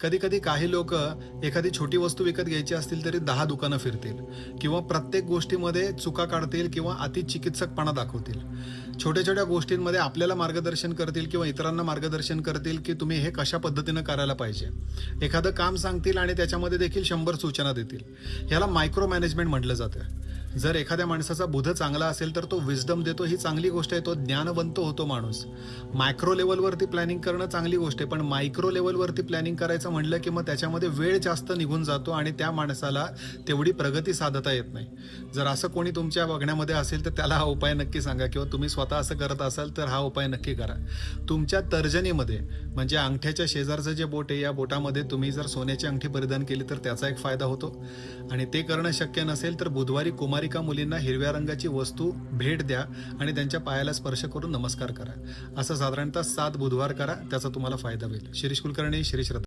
कधी कधी काही लोक एखादी छोटी वस्तू विकत घ्यायची असतील तरी दहा दुकानं फिरतील किंवा प्रत्येक गोष्टीमध्ये चुका काढतील किंवा अतिचिकित्सकपणा दाखवतील. छोट्या छोट्या गोष्टींमध्ये आपल्याला मार्गदर्शन करतील किंवा इतरांना मार्गदर्शन करतील की तुम्ही हे कशा पद्धतीनं करायला पाहिजे. एखादं काम सांगतील आणि त्याच्यामध्ये देखील शंभर सूचना देतील. ह्याला मायक्रो मॅनेजमेंट म्हटलं जातं. जर एखाद्या माणसाचा बुध चांगला असेल तर तो विजडम देतो ही चांगली गोष्ट आहे तो ज्ञानवंत होतो माणूस. मायक्रो लेवलवरती प्लॅनिंग करणं चांगली गोष्ट आहे पण मायक्रो लेवलवरती प्लॅनिंग करायचं म्हटलं की मग त्याच्यामध्ये वेळ जास्त निघून जातो आणि त्या माणसाला तेवढी प्रगती साधता येत नाही. जर असं कोणी तुमच्या बघण्यामध्ये असेल तर त्याला हा उपाय नक्की सांगा किंवा तुम्ही स्वतः असं करत असाल तर हा उपाय नक्की करा. तुमच्या तर्जनीमध्ये म्हणजे अंगठ्याच्या शेजारचं जे बोट आहे या बोटामध्ये तुम्ही जर सोन्याची अंगठी परिधान केली तर त्याचा एक फायदा होतो. आणि ते करणं शक्य नसेल तर बुधवारी कुमारी बालिका मुलींना हिरव्या रंगाची वस्तू भेट द्या आणि त्यांच्या पायाला स्पर्श करून नमस्कार करा. असं साधारणतः सात बुधवार करा त्याचा तुम्हाला फायदा होईल. शिरीष कुलकर्णी श्रीश्रद्धा